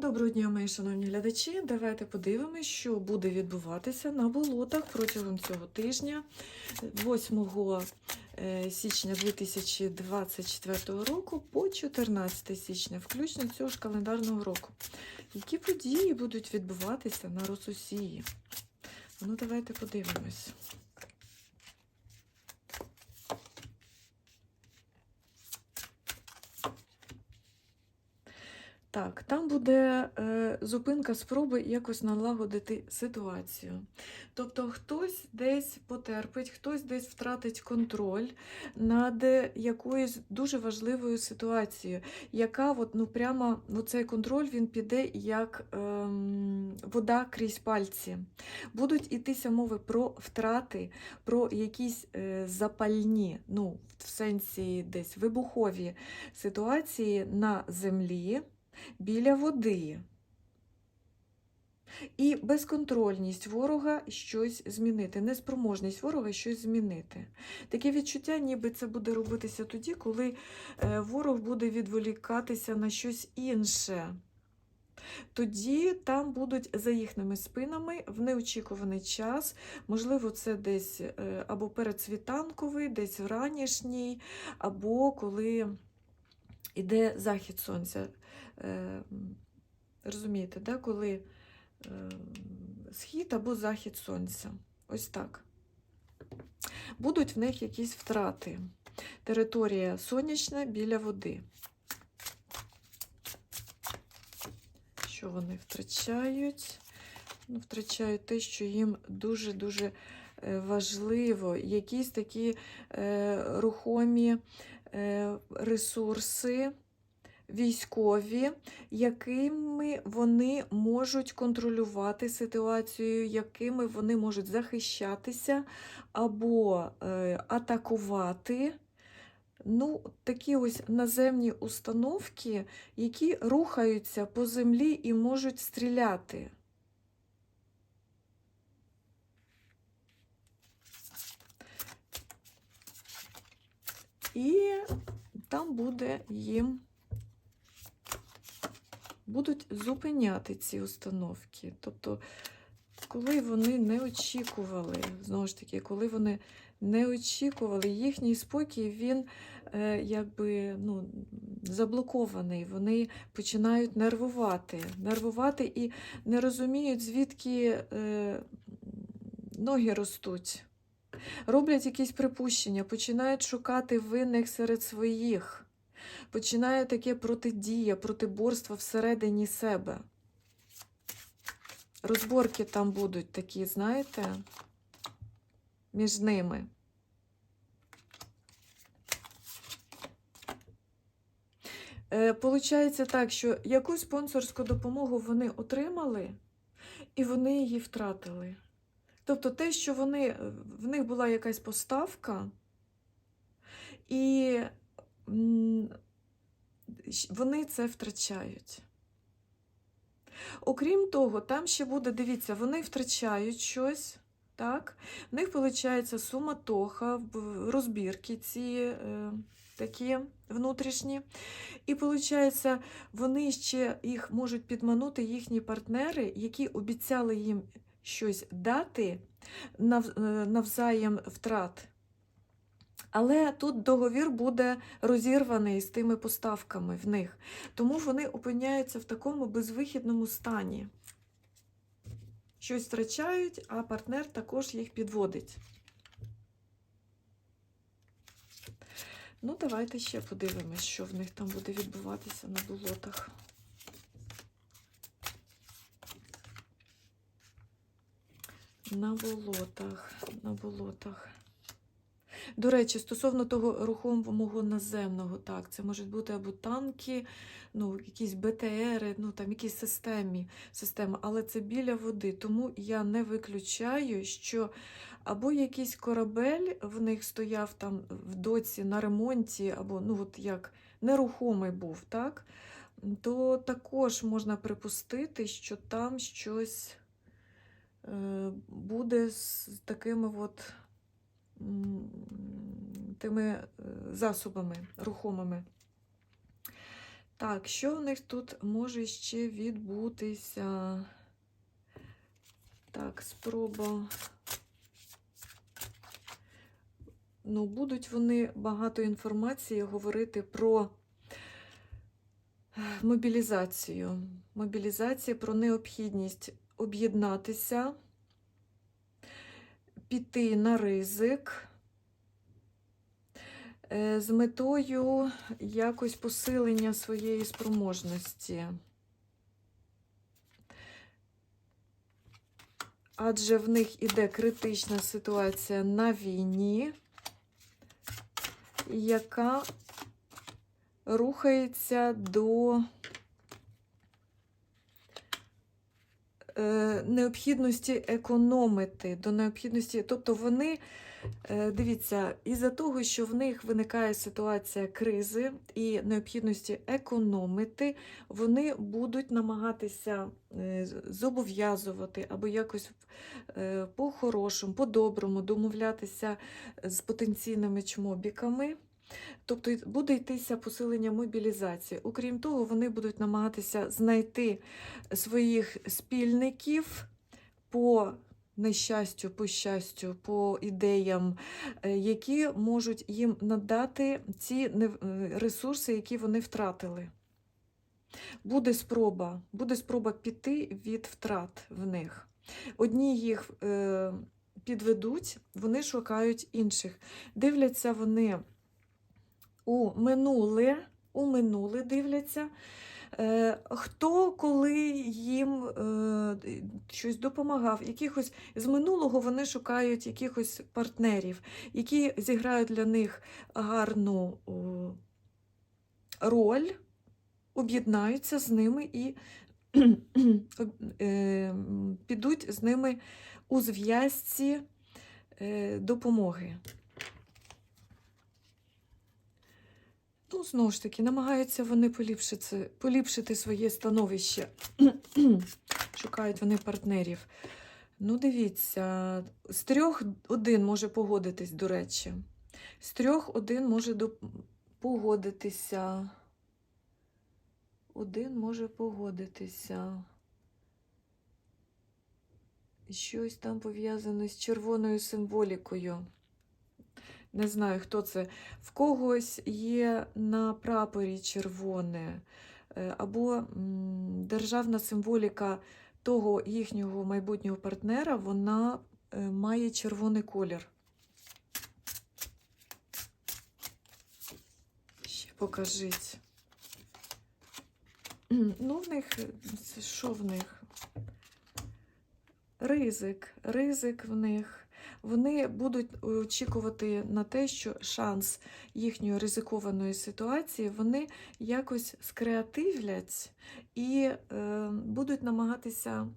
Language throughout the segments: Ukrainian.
Доброго дня, мої шановні глядачі. Давайте подивимось, що буде відбуватися на болотах протягом цього тижня, 8 е, січня 2024 року по 14 січня, включно цього ж календарного року. Які події будуть відбуватися на Росусії? Ну, давайте подивимось. Так, там буде е, зупинка спроби якось налагодити ситуацію. Тобто хтось десь потерпить, хтось десь втратить контроль над якоюсь дуже важливою ситуацією, яка от, ну, прямо ну, цей контроль він піде як ем, вода крізь пальці. Будуть ітися мови про втрати, про якісь е, запальні, ну, в сенсі десь вибухові ситуації на землі біля води. І безконтрольність ворога щось змінити, неспроможність ворога щось змінити. Таке відчуття, ніби це буде робитися тоді, коли е, ворог буде відволікатися на щось інше. Тоді там будуть за їхніми спинами в неочікуваний час, можливо, це десь е, або передсвітанковий, десь вранішній, або коли іде захід сонця. Е, Розумієте, да? коли е, схід або захід сонця. Ось так. Будуть в них якісь втрати. Територія сонячна біля води. Що вони втрачають? Ну, Втрачають те, що їм дуже-дуже е, важливо. Якісь такі е, рухомі е, ресурси військові, якими вони можуть контролювати ситуацію, якими вони можуть захищатися або е, атакувати. Ну, такі ось наземні установки, які рухаються по землі і можуть стріляти. І там буде їм будуть зупиняти ці установки. Тобто, коли вони не очікували, знову ж таки, коли вони не очікували, їхній спокій, він е, якби ну, заблокований. Вони починають нервувати, нервувати і не розуміють, звідки е, ноги ростуть. Роблять якісь припущення, починають шукати винних серед своїх починає таке протидія, протиборство всередині себе. Розборки там будуть такі, знаєте, між ними. Е, Получається так, що якусь спонсорську допомогу вони отримали, і вони її втратили. Тобто те, що вони, в них була якась поставка, і вони це втрачають. Окрім того, там ще буде, дивіться, вони втрачають щось, так? В них виходить суматоха, розбірки ці е, такі внутрішні. І виходить, вони ще їх можуть підманути їхні партнери, які обіцяли їм щось дати е, навзаєм втрат. Але тут договір буде розірваний з тими поставками в них. Тому вони опиняються в такому безвихідному стані. Щось втрачають, а партнер також їх підводить. Ну, давайте ще подивимось, що в них там буде відбуватися на болотах. На болотах, на болотах. До речі, стосовно того рухомого наземного, так, це можуть бути або танки, ну, якісь БТРи, ну, там якісь системі, системи, але це біля води. Тому я не виключаю, що або якийсь корабель в них стояв там в доці на ремонті, або ну, от як нерухомий був, так, то також можна припустити, що там щось е, буде з такими от тими е, засобами рухомими. Так, що в них тут може ще відбутися? Так, спроба. Ну, будуть вони багато інформації говорити про е, мобілізацію. Мобілізація про необхідність об'єднатися, піти на ризик е, з метою якось посилення своєї спроможності. Адже в них іде критична ситуація на війні, яка рухається до е, необхідності економити, до необхідності, тобто вони, е, дивіться, із-за того, що в них виникає ситуація кризи і необхідності економити, вони будуть намагатися е, зобов'язувати або якось е, по-хорошому, по-доброму домовлятися з потенційними чмобіками. Тобто буде йтися посилення мобілізації. Окрім того, вони будуть намагатися знайти своїх спільників по нещастю, по щастю, по ідеям, е, які можуть їм надати ці е, ресурси, які вони втратили. Буде спроба, буде спроба піти від втрат в них. Одні їх е, підведуть, вони шукають інших. Дивляться вони у минуле, у минуле дивляться. Е, Хто коли їм е, щось допомагав, якихось з минулого вони шукають якихось партнерів, які зіграють для них гарну роль, об'єднаються з ними і е, підуть з ними у зв'язці допомоги. Ну, знову ж таки, намагаються вони поліпшити, поліпшити своє становище. Шукають вони партнерів. Ну, дивіться, з трьох один може погодитись, до речі. З трьох один може до... погодитися. Один може погодитися. Щось там пов'язане з червоною символікою. Не знаю, хто це. В когось є на прапорі червоне, е, або державна символіка того їхнього майбутнього партнера, вона е, має червоний колір. Ще покажіть. Ну, в них, що в них? Ризик, ризик в них. Вони будуть очікувати на те, що шанс їхньої ризикованої ситуації вони якось скреативлять і е, будуть намагатися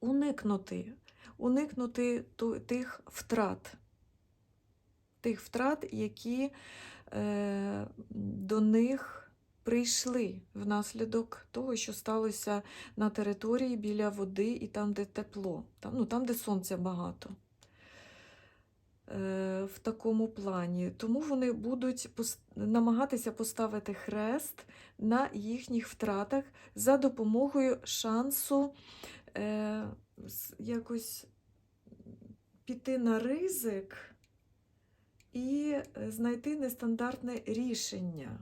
уникнути, уникнути тих втрат, тих втрат, які е, до них прийшли внаслідок того, що сталося на території біля води і там, де тепло, там, ну, там, де сонця багато. Е, В такому плані. Тому вони будуть намагатися поставити хрест на їхніх втратах за допомогою шансу е, якось піти на ризик і е, знайти нестандартне рішення.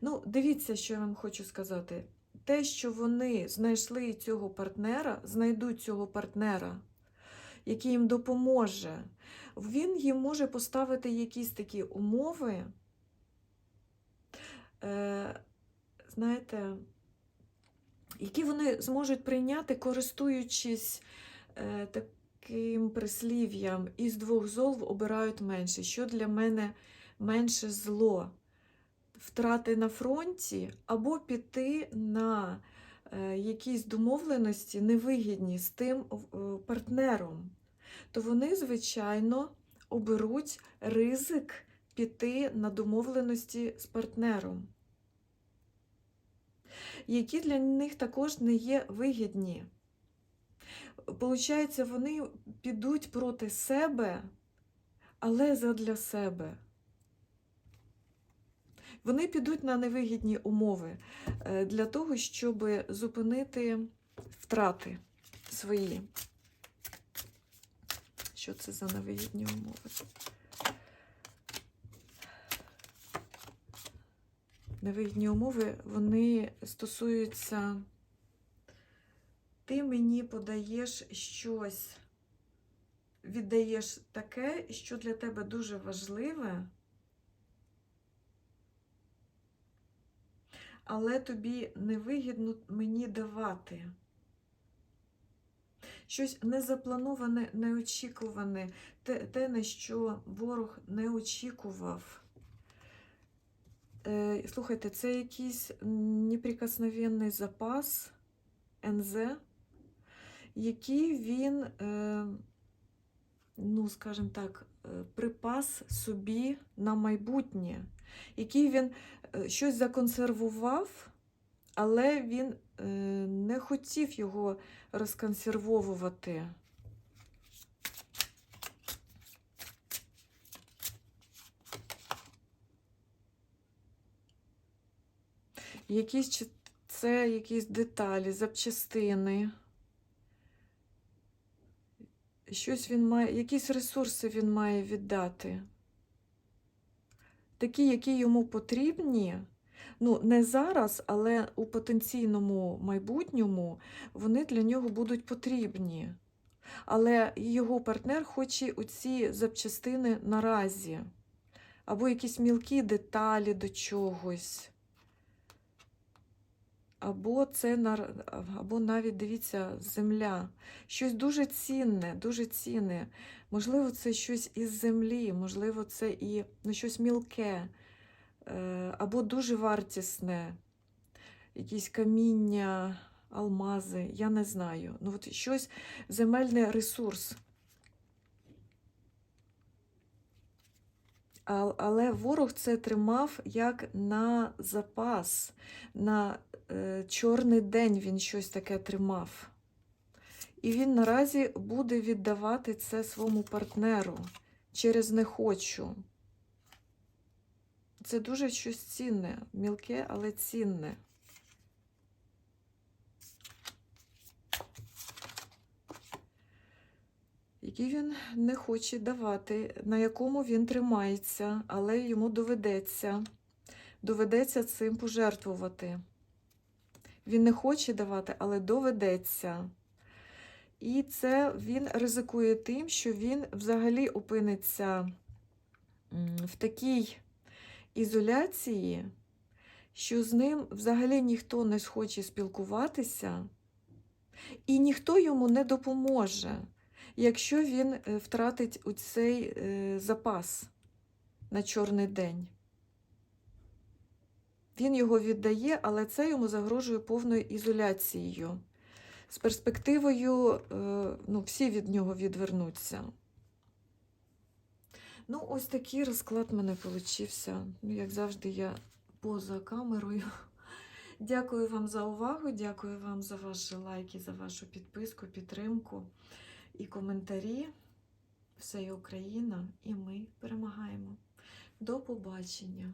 Ну, дивіться, що я вам хочу сказати. Те, що вони знайшли цього партнера, знайдуть цього партнера, який їм допоможе, він їм може поставити якісь такі умови, е, знаєте, які вони зможуть прийняти, користуючись е, таким прислів'ям, із двох зол обирають менше. Що для мене менше зло? Втрати на фронті або піти на якісь домовленості невигідні з тим е, партнером, то вони, звичайно, оберуть ризик піти на домовленості з партнером, які для них також не є вигідні. Получається, вони підуть проти себе, але задля себе. Вони підуть на невигідні умови е, для того, щоб зупинити втрати свої. Що це за невигідні умови? Невигідні умови вони стосуються. Ти мені подаєш щось, віддаєш таке, що для тебе дуже важливе, але тобі невигідно мені давати. Щось незаплановане, неочікуване, те, те, на що ворог не очікував. Е, слухайте, це якийсь неприкосновенний запас НЗ, який він, е, ну, скажімо так, е, припас собі на майбутнє, який він щось законсервував, але він е, не хотів його розконсервовувати. Якісь це якісь деталі, запчастини. Щось він має, якісь ресурси він має віддати. Такі, які йому потрібні. Ну, не зараз, але у потенційному майбутньому вони для нього будуть потрібні. Але його партнер хоче оці запчастини наразі. Або якісь мілкі деталі до чогось. Або це або навіть дивіться, земля. Щось дуже цінне, дуже цінне. Можливо, це щось із землі, можливо, це і ну, щось мілке, е, або дуже вартісне, якісь каміння, алмази, я не знаю. Ну, от щось земельний ресурс. Але ворог це тримав як на запас, на е, чорний день він щось таке тримав. І він наразі буде віддавати це своєму партнеру через не хочу. Це дуже щось цінне, мілке, але цінне. Який він не хоче давати, на якому він тримається, але йому доведеться. Доведеться цим пожертвувати. Він не хоче давати, але доведеться. І це він ризикує тим, що він взагалі опиниться в такій ізоляції, що з ним взагалі ніхто не схоче спілкуватися, і ніхто йому не допоможе, якщо він е, втратить цей запас на чорний день. Він його віддає, але це йому загрожує повною ізоляцією. З перспективою, е, ну, всі від нього відвернуться. Ну, ось такий розклад в мене получився. Ну, як завжди, я поза камерою. Дякую вам за увагу, дякую вам за ваші лайки, за вашу підписку, підтримку і коментарі. Все є Україна, і ми перемагаємо. До побачення!